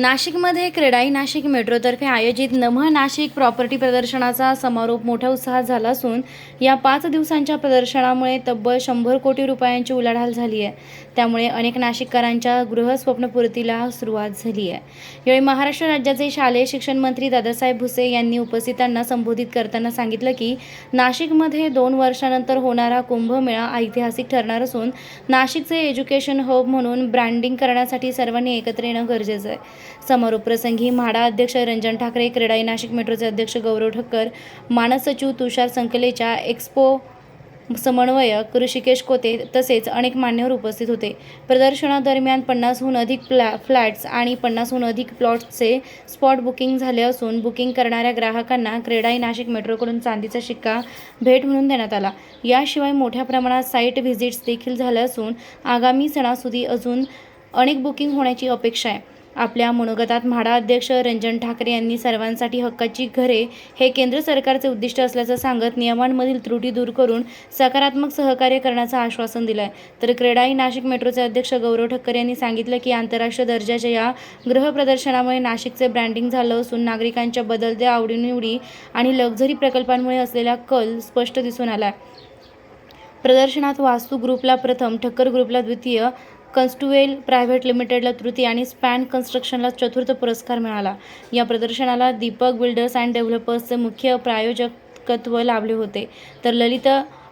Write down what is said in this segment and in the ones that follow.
नाशिकमध्ये क्रेडाई नाशिक मेट्रोतर्फे आयोजित नमः नाशिक प्रॉपर्टी प्रदर्शनाचा समारोप मोठ्या उत्साहात झाला असून या पाच दिवसांच्या प्रदर्शनामुळे तब्बल शंभर कोटी रुपयांची उलाढाल झाली आहे. त्यामुळे अनेक नाशिककरांच्या गृहस्वप्नपूर्तीला सुरुवात झाली आहे. यावेळी महाराष्ट्र राज्याचे शालेय शिक्षण मंत्री दादासाहेब भुसे यांनी उपस्थितांना संबोधित करताना सांगितलं की नाशिकमध्ये दोन वर्षानंतर होणारा कुंभमेळा ऐतिहासिक ठरणार असून नाशिकचे एज्युकेशन हब म्हणून ब्रँडिंग करण्यासाठी सर्वांनी एकत्र येणं गरजेचं आहे. समारोप प्रसंगी म्हाडा अध्यक्ष रंजन ठाकरे क्रेडाई नाशिक मेट्रोचे अध्यक्ष गौरव ठक्कर मानस सचिव तुषार संकलेच्या एक्सपो समन्वयक ऋषिकेश कोते तसेच अनेक मान्यवर उपस्थित होते. प्रदर्शनादरम्यान पन्नासहून अधिक प्लॅ फ्लॅट्स आणि पन्नासहून अधिक प्लॉट्सचे स्पॉट बुकिंग झाले असून बुकिंग करणाऱ्या ग्राहकांना क्रेडाई नाशिक मेट्रोकडून चांदीचा शिक्का भेट म्हणून देण्यात आला. याशिवाय मोठ्या प्रमाणात साईट व्हिजिट्स देखील झाल्या असून आगामी सणासुदी अजून अनेक बुकिंग होण्याची अपेक्षा आहे. आपल्या मनोगतात म्हाडा अध्यक्ष रंजन ठाकरे यांनी सर्वांसाठी हक्काची घरे हे केंद्र सरकारचे उद्दिष्ट असल्याचं सांगत नियमांमधील त्रुटी दूर करून सकारात्मक सहकार्य करण्याचं आश्वासन दिलं आहे तर क्रेडाई नाशिक मेट्रोचे अध्यक्ष गौरव ठक्कर यांनी सांगितलं की आंतरराष्ट्रीय दर्जाच्या या गृहप्रदर्शनामुळे नाशिकचे ब्रँडिंग झालं असून नागरिकांच्या बदलत्या आवडीनिवडी आणि लक्झरी प्रकल्पांमुळे असलेला कल स्पष्ट दिसून आला आहे प्रदर्शनात वास्तू ग्रुपला प्रथम ठक्कर ग्रुपला द्वितीय कन्स्टुवेल प्रायव्हेट लिमिटेडला तृतीय आणि स्पॅन कन्स्ट्रक्शनला चतुर्थ पुरस्कार मिळाला. या प्रदर्शनाला दीपक बिल्डर्स अँड डेव्हलपर्सचे मुख्य प्रायोजकत्व लाभले होते. तर ललित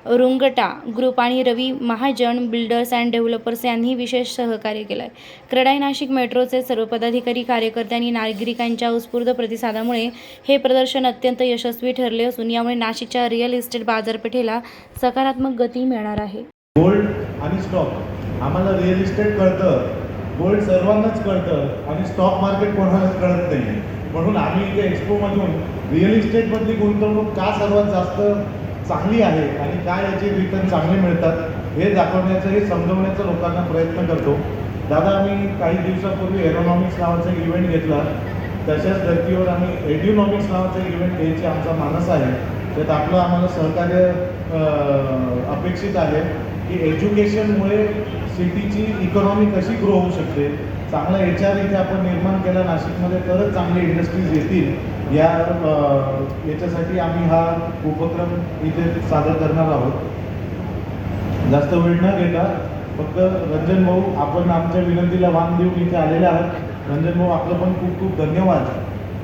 रुंगटा ग्रुप आणि Ravi Mahajan builders and developers यांनी विशेष सहकार्य केलं आहे क्रेडाई नाशिक मेट्रोचे सर्व पदाधिकारी कार्यकर्ते आणि नागरिकांच्या उत्स्फूर्त प्रतिसादामुळे हे प्रदर्शन अत्यंत यशस्वी ठरले असून यामुळे नाशिकच्या रिअल इस्टेट बाजारपेठेला सकारात्मक गती मिळणार आहे. गोल्ड आणि स्टॉक आम्हाला रिअल इस्टेट कळतं. गोल्ड सर्वांनाच कळतं. आणि स्टॉक मार्केट कोणालाच कळत नाही म्हणून आम्ही इथे एक्सपोमधून रिअल इस्टेटमधली गुंतवणूक का सर्वात जास्त चांगली आहे आणि काय याचे रिटर्न चांगले मिळतात हे दाखवण्याचं हे समजवण्याचा लोकांना प्रयत्न करतो. दादा आम्ही काही दिवसापूर्वी एरोनॉमिक्स नावाचा इव्हेंट घेतला. तशाच धर्तीवर आम्ही एड्युनॉमिक्स नावाचा इव्हेंट घ्यायचे आमचा मानस आहे. त्यात आपलं आम्हाला सहकार्य अपेक्षित आहे. की एज्युकेशनमुळे सिटीची इकॉनॉमी कशी ग्रो होऊ शकते चांगला एच आर इथे आपण निर्माण केला नाशिकमध्ये तरच चांगले इंडस्ट्रीज येतील. या याच्यासाठी आम्ही हा उपक्रम इथे सादर करणार आहोत. जास्त वेळ न घेता फक्त रंजन भाऊ आपण आमच्या विनंतीला वान देऊन इथे आलेले आहात. रंजन भाऊ आपलं पण खूप खूप धन्यवाद.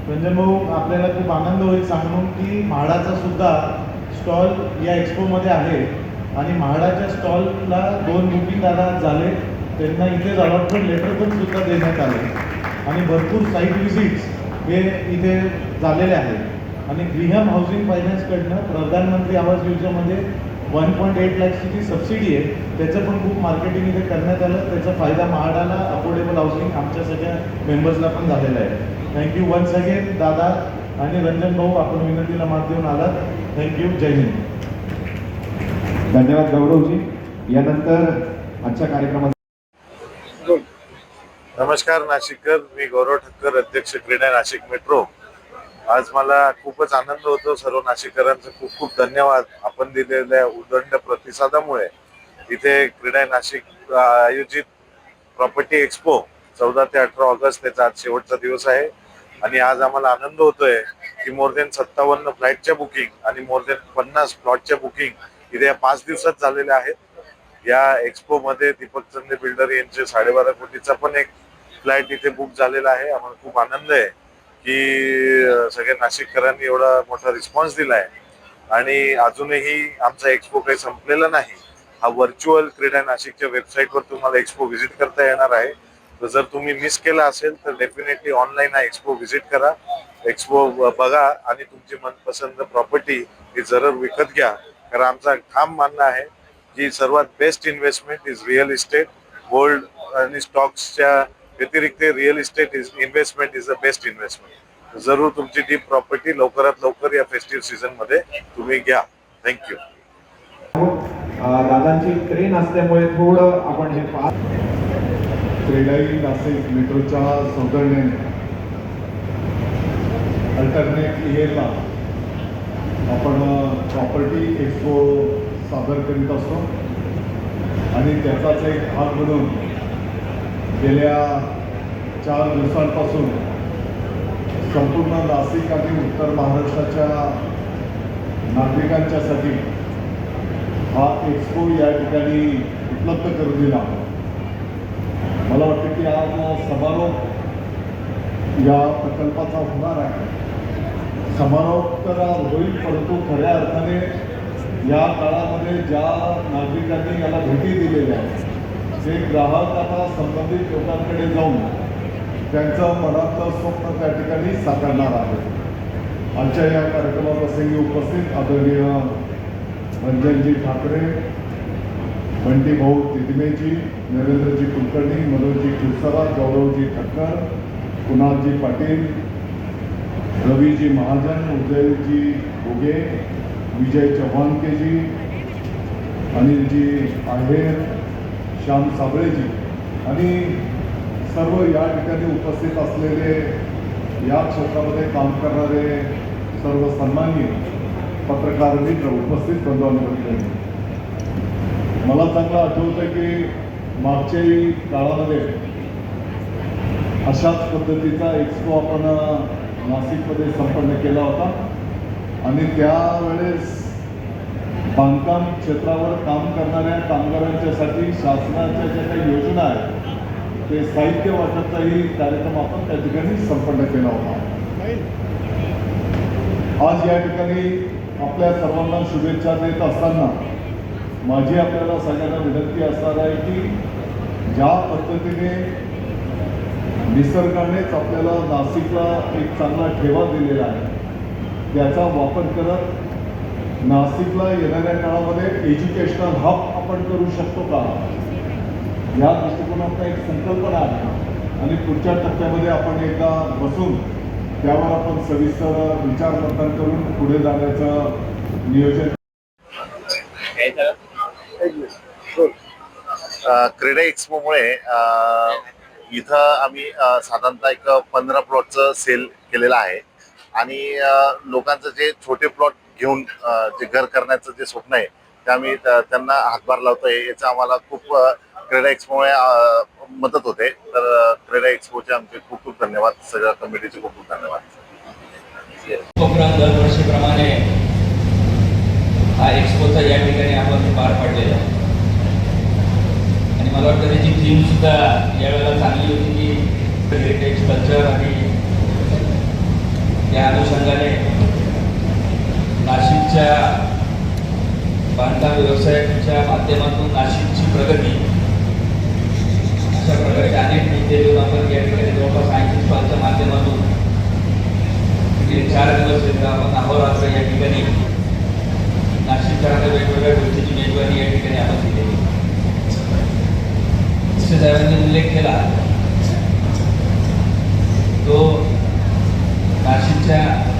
रंजन भाऊ आपल्याला खूप आनंद होईल सांगून की म्हाडाचा सुद्धा स्टॉल या एक्सपोमध्ये आहे. आणि म्हाडाच्या स्टॉलला दोन बुकिंग दादा झाले. त्यांना इथे अलॉटमेंट लेटर पण सुद्धा देण्यात आले. आणि भरपूर साईट व्हिजिट्स हे इथे झालेले आहेत. आणि ग्रीहम हाऊसिंग फायनान्सकडनं प्रधानमंत्री आवास योजनेमध्ये वन पॉईंट एट लॅक्सची जी सबसिडी आहे त्याचं पण खूप मार्केटिंग इथे करण्यात आलं. त्याचा फायदा महाडाला अफोर्डेबल हाऊसिंग आमच्या सगळ्या मेंबर्सला पण झालेला आहे. थँक्यू वन्स अगेन दादा आणि रंजन भाऊ आपण विनंतीला मात देऊन आलात. Thank you Jai Hind. धन्यवाद गौरवजी. यानंतर आजच्या कार्यक्रमात नमस्कार नाशिककर मी गौरव ठक्कर अध्यक्ष क्रीडा नाशिक मेट्रो. आज मला खूपच आनंद होतो सर्व नाशिककरांचा खूप खूप धन्यवाद आपण दिलेल्या उदंड प्रतिसादामुळे. इथे क्रीडा नाशिक आयोजित प्रॉपर्टी एक्सपो चौदा ते अठरा ऑगस्ट त्याचा आज शेवटचा दिवस आहे. आणि आज आम्हाला आनंद होतोय की मोर देन सत्तावन्न फ्लाईटच्या बुकिंग आणि मोर देन पन्नास प्लॉटच्या बुकिंग इथे या पाच दिवसात झालेल्या आहेत. या एक्सपो मध्ये दीपक चंदे बिल्डर यांचे साडेबारा कोटीचा पण एक फ्लॅट इथे बुक झालेला आहे. आम्हाला खूप आनंद आहे की सगळ्या नाशिककरांनी एवढा मोठा रिस्पॉन्स दिला आहे. आणि अजूनही आमचा एक्सपो काही संपलेला नाही. हा व्हर्च्युअल क्रीडा नाशिकच्या वेबसाईटवर तुम्हाला एक्सपो व्हिजिट करता येणार आहे. तर जर तुम्ही मिस केला असेल तर डेफिनेटली ऑनलाईन हा एक्सपो व्हिजिट करा. एक्सपो बघा आणि तुमची मनपसंत प्रॉपर्टी ही जरूर विकत घ्या. कारण आमचा ठाम मानणं आहे की सर्वात best investment is real estate gold आणि स्टॉक्सच्या व्यतिरिक्त real estate is investment is the best investment जरूर तुमची ती प्रॉपर्टी लवकरात लवकर या फेस्टिव्ह सीझनमध्ये तुम्ही घ्या. थँक्यू दादांची ट्रेन असल्यामुळे थोडं आपण हे क्रेडाई नाशिक मेट्रोच्या सौजन्याने अल्टरनेट इयरला आपण प्रॉपर्टी एक्सपो सादर करीत असतो. आणि त्याचाच एक भाग म्हणून गेल्या चार दिवसांपासून संपूर्ण नाशिक आणि उत्तर महाराष्ट्राच्या नागरिकांच्यासाठी हा एक्सपो या ठिकाणी उपलब्ध करून दिला. मला वाटतं की आज समारोप या प्रकल्पाचा होणार आहे. समारोप होईल परंतु खऱ्या अर्थाने या काळामध्ये ज्या नागरिकांनी याला भेटी दिलेल्या आहेत ते ग्राहक आता संबंधित लोकांकडे जाऊन त्यांचं मनातलं स्वप्न त्या ठिकाणी साकारणार आहे आजच्या या कार्यक्रमाप्रसंगी उपस्थित आदरणीय रंजनजी ठाकरे बंटी भाऊ तिदमेजी नरेंद्रजी कुलकर्णी मनोजजी खिरसरा गौरवजी ठक्कर कुणालजी पाटील रवीजी महाजन उदयजी घुगे विजय चव्हाणकेजी अनिलजी आहेर श्याम साबळेजी आणि सर्व या ठिकाणी उपस्थित असलेले या क्षेत्रामध्ये काम करणारे सर्व सन्मान्य पत्रकार मित्र उपस्थित बंधू मला चांगलं आठवतं की मागच्याही काळामध्ये अशाच पद्धतीचा एक्सपो आपण नाशिकमध्ये संपन्न केला होता. आणि त्यावेळेस बांधकाम क्षेत्रावर काम करणाऱ्या कामगारांच्यासाठी शासनाच्या ज्या काही योजना आहेत ते साहित्य वाटपचाही कार्यक्रम आपण त्या ठिकाणी संपन्न केला होता. आज या ठिकाणी आपल्या सर्वांना शुभेच्छा देत असताना माझी आपल्याला सगळ्यांना विनंती असणार आहे की ज्या पद्धतीने निसर्गानेच आपल्याला नाशिकला एक चांगला ठेवा दिलेला आहे. त्याचा वापर करत नाशिकला येणाऱ्या काळामध्ये एज्युकेशनल हब आपण करू शकतो का? या दृष्टिकोनातला एक संकल्पना आहे आणि पुढच्या टप्प्यामध्ये आपण एकदा बसून त्यावर आपण सविस्तर विचारमंथन करून पुढे जाण्याचं नियोजन क्रीडा एक्सपोमुळे इथं आम्ही साधारणतः एक पंधरा प्लॉटचं सेल केलेलं आहे. आणि लोकांचं जे छोटे प्लॉट घेऊन जे घर करण्याचं जे स्वप्न आहे ते आम्ही त्यांना हातभार लावतोय. याचा आम्हाला खूप अ, क्रीडा एक्सपोमुळे मदत होते. तर अ, एक्सपोचे आमचे खूप खूप धन्यवाद. सगळ्या कमिटीचे खूप खूप धन्यवाद. दरवर्षीप्रमाणे हा एक्सपोचा या ठिकाणी आपण पार पाडलेला आहे. मला वाटतं त्याची थीम सुद्धा यावेळेला चांगली होती की हेरिटेज कल्चर आणि त्या अनुषंगाने नाशिकच्या बांधकाम व्यवसायाच्या माध्यमातून नाशिकची प्रगती अशा प्रकारचे अनेक मुद्दे घेऊन आपण या ठिकाणी जवळपास ऐंशी स्टॉलच्या माध्यमातून चार दिवस एकदा आपण अहोरात्र या ठिकाणी नाशिककरांना वेगवेगळ्या गोष्टीची मेजवानी या ठिकाणी आपण दिलेली साहेबांनी उल्लेख केला. तो नाशिकच्या